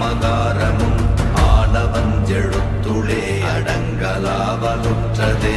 மகாரமும் ஆனவன் எழுத்துளே அடங்கலாவலுற்றதே.